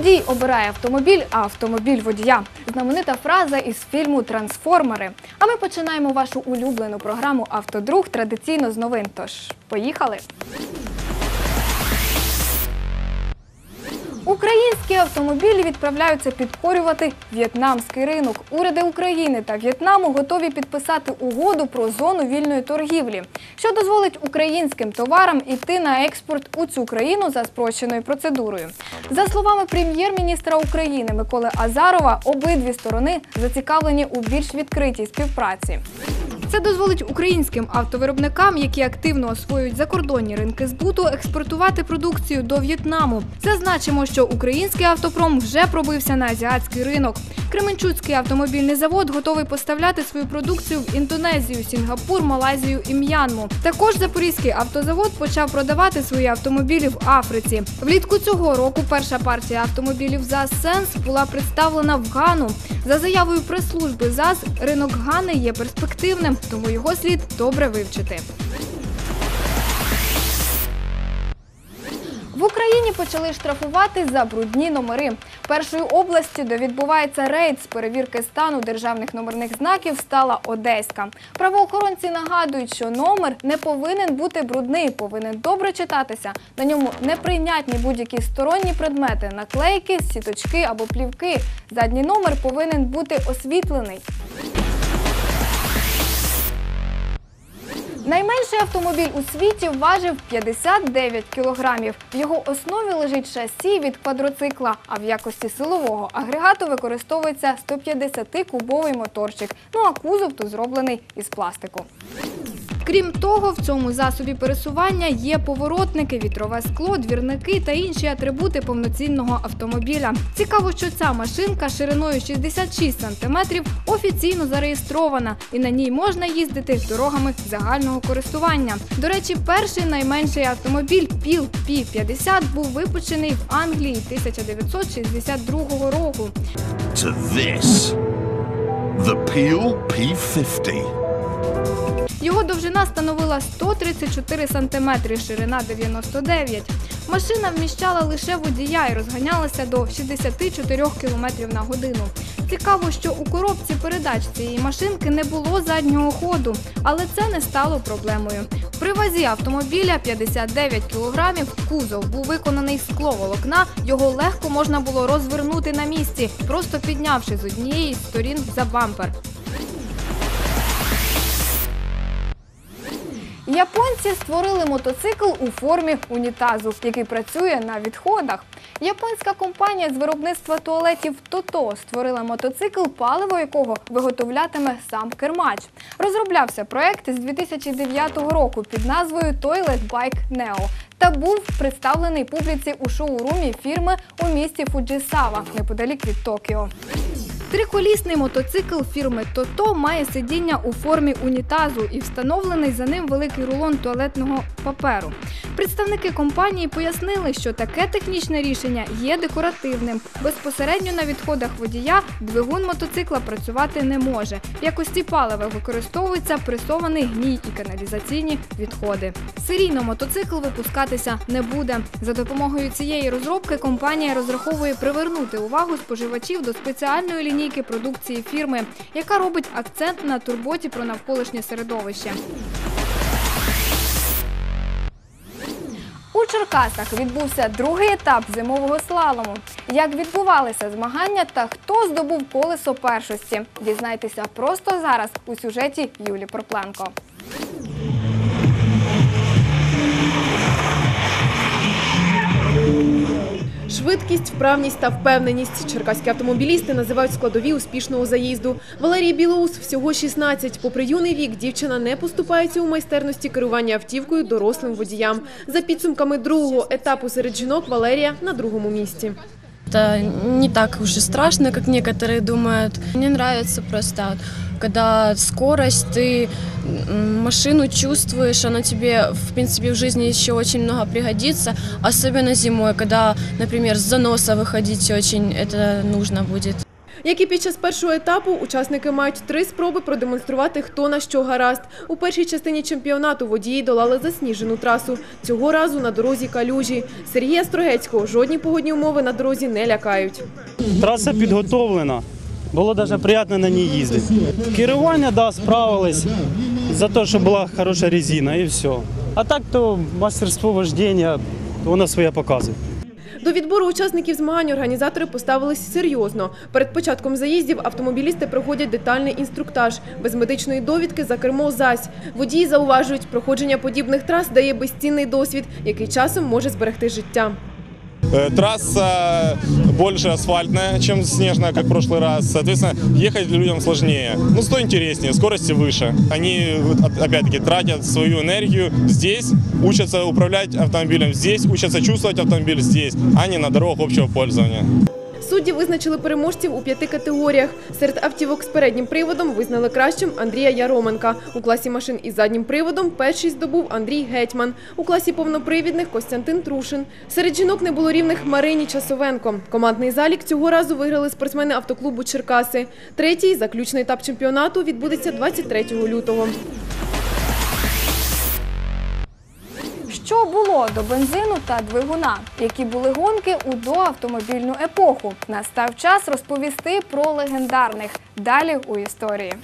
водій обирає автомобіль, а автомобіль водія. Знаменита фраза із фільму Трансформери. А ми починаємо вашу улюблену програму Автодруг традиційно з новин. Тож поїхали. Українські автомобілі відправляються підкорювати в'єтнамський ринок. Уряди України та В'єтнаму готові підписати угоду про зону вільної торгівлі, що дозволить українським товарам йти на експорт у цю країну за спрощеною процедурою. За словами прем'єр-міністра України Миколи Азарова, обидві сторони зацікавлені у більш відкритій співпраці. Це дозволить українським автовиробникам, які активно освоюють закордонні ринки збуту, експортувати продукцію до В'єтнаму. Зазначимо, що український автопром вже пробився на азіатський ринок. Кременчуцький автомобільний завод готовий поставляти свою продукцію в Індонезію, Сінгапур, Малайзію і М'янму. Також Запорізький автозавод почав продавати свої автомобілі в Африці. Влітку цього року перша партія автомобілів ЗАЗ Сенс була представлена в Гану. За заявою прес-служби ЗАЗ, ринок Гани є перспективним, тому його слід добре вивчити. В Україні почали штрафувати за брудні номери. Першою областю, де відбувається рейд з перевірки стану державних номерних знаків, стала Одеська. Правоохоронці нагадують, що номер не повинен бути брудний, повинен добре читатися. На ньому неприйнятні будь-які сторонні предмети, наклейки, сіточки або плівки. Задній номер повинен бути освітлений. Найменший автомобіль у світі важив 59 кілограмів. В його основі лежить шасі від квадроцикла, а в якості силового агрегату використовується 150-кубовий моторчик. Ну а кузов тут зроблений із пластику. Крім того, в цьому засобі пересування є поворотники, вітрове скло, двірники та інші атрибути повноцінного автомобіля. Цікаво, що ця машинка шириною 66 см офіційно зареєстрована і на ній можна їздити дорогами загального користування. До речі, перший найменший автомобіль ПІЛ Пі-50 був випущений в Англії 1962 року. to this. The Peel P50. Його довжина становила 134 см, ширина 99. Машина вміщала лише водія і розганялася до 64 км на годину. Цікаво, що у коробці передач цієї машинки не було заднього ходу, але це не стало проблемою. При вазі автомобіля 59 кг кузов був виконаний з скловолокна, його легко можна було розвернути на місці, просто піднявши з однієї сторін за бампер. Японці створили мотоцикл у формі унітазу, який працює на відходах. Японська компанія з виробництва туалетів Тото створила мотоцикл, паливо якого виготовлятиме сам кермач. Розроблявся проект з 2009 року під назвою Toilet Bike Neo та був представлений публіці у шоурумі фірми у місті Фуджісава неподалік від Токіо. Триколісний мотоцикл фірми Тото має сидіння у формі унітазу і встановлений за ним великий рулон туалетного паперу. Представники компанії пояснили, що таке технічне рішення є декоративним. Безпосередньо на відходах водія двигун мотоцикла працювати не може. В якості палива використовується пресований гній і каналізаційні відходи. Серійно мотоцикл випускатися не буде. За допомогою цієї розробки компанія розраховує привернути увагу споживачів до спеціальної лінійки продукції фірми, яка робить акцент на турботі про навколишнє середовище. Черкасах відбувся другий етап зимового слалому. Як відбувалися змагання та хто здобув колесо першості? Дізнайтеся просто зараз у сюжеті Юлі Пропленко. Швидкість, вправність та впевненість черкаські автомобілісти називають складові успішного заїзду. Валерій Білоус всього 16. Попри юний вік, дівчина не поступається у майстерності керування автівкою дорослим водіям. За підсумками другого етапу серед жінок Валерія на другому місці Это не так уж и страшно, как некоторые думают. Мне нравится просто, вот, когда скорость, ты м, машину чувствуешь, она тебе, в принципе, в жизни еще очень много пригодится, особенно зимой, когда, например, с заноса выходить очень это нужно будет. Як і під час першого етапу, учасники мають три спроби продемонструвати, хто на що гаразд. У першій частині чемпіонату водії долали засніжену трасу. Цього разу на дорозі калюжі. Сергія Строгецького жодні погодні умови на дорозі не лякають. Траса підготовлена. Було навіть приємно на ній їздити. Керування, да, справились за те, що була хороша резина і все. А так то мастерство вождення, воно своє показує. До відбору учасників змагань організатори поставились серйозно. Перед початком заїздів автомобілісти проходять детальний інструктаж. Без медичної довідки за кермо зась. Водії зауважують, проходження подібних трас дає безцінний досвід, який часом може зберегти життя. Э, Трасса больше асфальтная, чем снежная, как в прошлый раз. Соответственно, ехать людям сложнее. Ну, сто интереснее, скорости выше. Они, вот, оп- опять-таки, тратят свою энергию здесь, учатся управлять автомобилем здесь, учатся чувствовать автомобиль здесь, а не на дорогах общего пользования. Судді визначили переможців у п'яти категоріях. Серед автівок з переднім приводом визнали кращим Андрія Яроменка. У класі машин із заднім приводом перший здобув Андрій Гетьман. У класі повнопривідних Костянтин Трушин. Серед жінок не було рівних Марині Часовенко. Командний залік цього разу виграли спортсмени автоклубу Черкаси. Третій, заключний етап чемпіонату, відбудеться 23 лютого. Що було до бензину та двигуна? Які були гонки у доавтомобільну епоху? Настав час розповісти про легендарних. Далі у історії.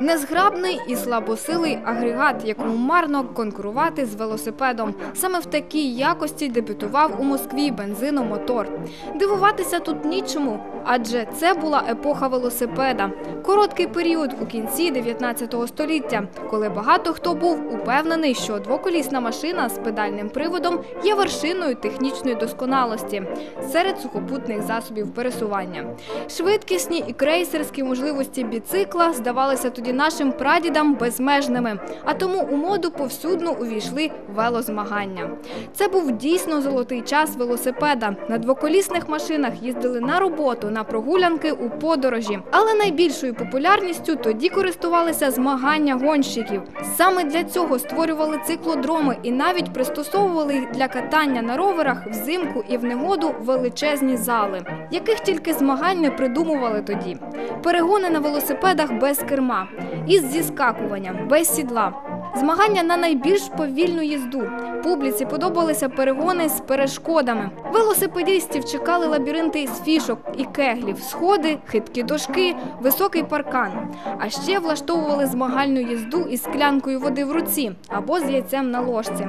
Незграбний і слабосилий агрегат, якому марно конкурувати з велосипедом. Саме в такій якості дебютував у Москві бензиномотор. Дивуватися тут нічому, адже це була епоха велосипеда. Короткий період у кінці 19 століття, коли багато хто був упевнений, що двоколісна машина з педальним приводом є вершиною технічної досконалості серед сухопутних засобів пересування. Швидкісні і крейсерські можливості біцикла здавалися тоді нашим прадідам безмежними, а тому у моду повсюдно увійшли велозмагання. Це був дійсно золотий час велосипеда. На двоколісних машинах їздили на роботу, на прогулянки у подорожі. Але найбільшою популярністю тоді користувалися змагання гонщиків. Саме для цього створювали циклодроми і навіть пристосовували для катання на роверах взимку і в негоду величезні зали, яких тільки змагань не придумували тоді. Перегони на велосипедах без керма, із зіскакуванням, без сідла. Змагання на найбільш повільну їзду. Публіці подобалися перегони з перешкодами. Велосипедистів чекали лабіринти із фішок і кеглів, сходи, хиткі дошки, високий паркан. А ще влаштовували змагальну їзду із склянкою води в руці або з яйцем на ложці.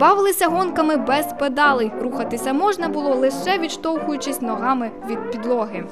Бавилися гонками без педалей. Рухатися можна було лише відштовхуючись ногами від підлоги.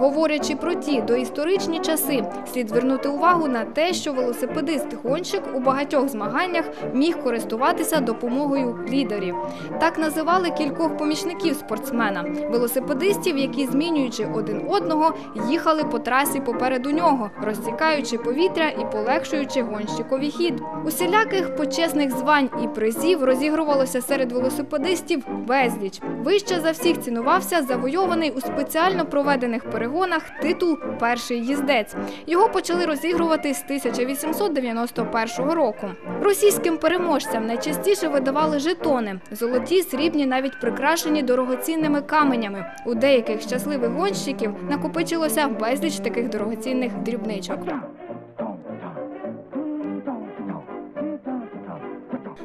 Говорячи про ті доісторичні часи, слід звернути увагу на те, що велосипедист-гонщик у багатьох змаганнях міг користуватися допомогою лідерів. Так називали кількох помічників спортсмена велосипедистів, які, змінюючи один одного, їхали по трасі попереду нього, розсікаючи повітря і полегшуючи гонщикові хід. Усіляких почесних звань і призів розігрувалося серед велосипедистів безліч. Вище за всіх цінувався завойований у спеціально проведених перегонах титул Перший їздець. Його почали розігрувати з 1891 року. Російським переможцям найчастіше видавали жетони золоті, срібні, навіть прикрашені дорогоцінними каменями. У деяких щасливих гонщиків накопичилося безліч таких дорогоцінних дрібничок.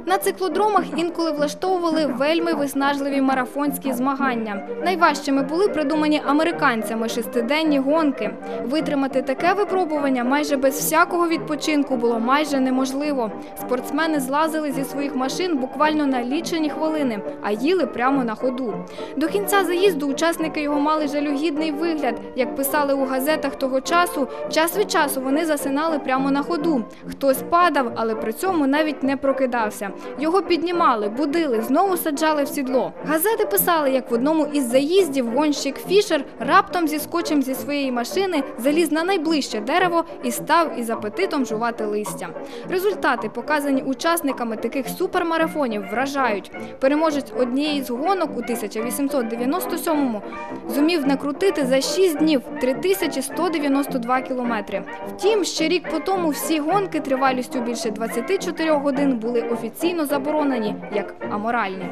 На циклодромах інколи влаштовували вельми виснажливі марафонські змагання. Найважчими були придумані американцями шестиденні гонки. Витримати таке випробування майже без всякого відпочинку було майже неможливо. Спортсмени злазили зі своїх машин буквально на лічені хвилини, а їли прямо на ходу. До кінця заїзду учасники його мали жалюгідний вигляд. Як писали у газетах того часу, час від часу вони засинали прямо на ходу. Хтось падав, але при цьому навіть не прокидався. Його піднімали, будили, знову саджали в сідло. Газети писали, як в одному із заїздів гонщик Фішер раптом зіскочив зі своєї машини, заліз на найближче дерево і став із апетитом жувати листя. Результати, показані учасниками таких супермарафонів, вражають. Переможець однієї з гонок у 1897-му зумів накрутити за 6 днів 3192 кілометри. Втім, ще рік по тому всі гонки тривалістю більше 24 годин були офіційно офіційно заборонені як аморальні.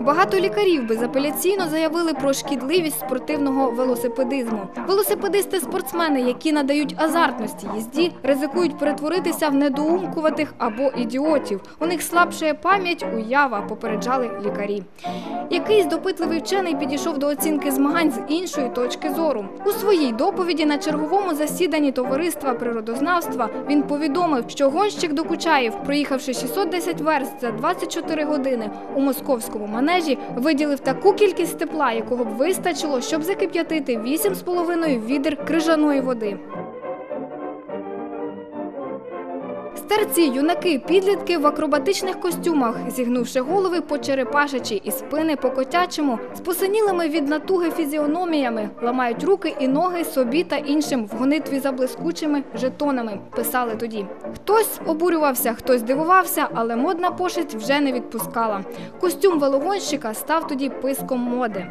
Багато лікарів безапеляційно заявили про шкідливість спортивного велосипедизму. Велосипедисти-спортсмени, які надають азартності їзді, ризикують перетворитися в недоумкуватих або ідіотів. У них слабшає пам'ять, уява попереджали лікарі. Якийсь допитливий вчений підійшов до оцінки змагань з іншої точки зору. У своїй доповіді на черговому засіданні товариства природознавства він повідомив, що гонщик Докучаєв, проїхавши 610 верст за 24 години у московському манежі, виділив таку кількість тепла, якого б вистачило, щоб закип'ятити 8,5 відер крижаної води. Старці, юнаки, підлітки в акробатичних костюмах, зігнувши голови по черепашечі і спини по котячому, з посинілими від натуги фізіономіями, ламають руки і ноги собі та іншим в гонитві за блискучими жетонами, писали тоді. Хтось обурювався, хтось дивувався, але модна пошесть вже не відпускала. Костюм велогонщика став тоді писком моди.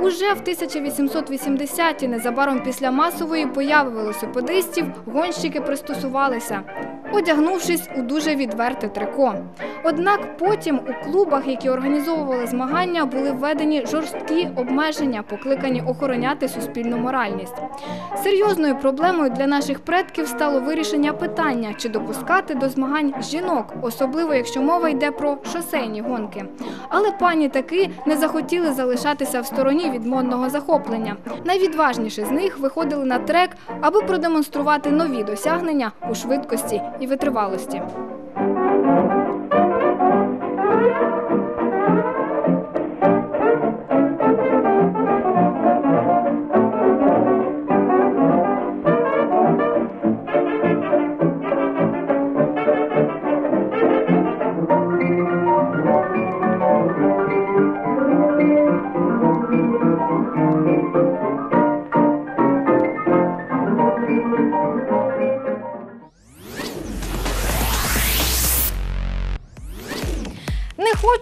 Уже в 1880-ті, незабаром після масової появи велосипедистів, гонщики пристосувалися, одягнувшись у дуже відверте трико. Однак потім у клубах, які організовували змагання, були введені жорсткі обмеження, покликані охороняти суспільну моральність. Серйозною проблемою для наших предків стало вирішення питання, чи допускати до змагань жінок, особливо якщо мова йде про шосейні гонки. Але пані таки не захотіли залишатися в стороні від модного захоплення. Найвідважніші з них виходили на трек, аби продемонструвати нові досягнення у швидкості і витривалості.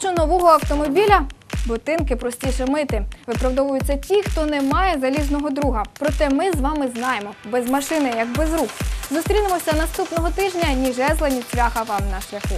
Хочу нового автомобіля. Ботинки простіше мити. Виправдовуються ті, хто не має залізного друга. Проте ми з вами знаємо, без машини як без рук. Зустрінемося наступного тижня. Ні жезла, ні цвяха вам на шляху.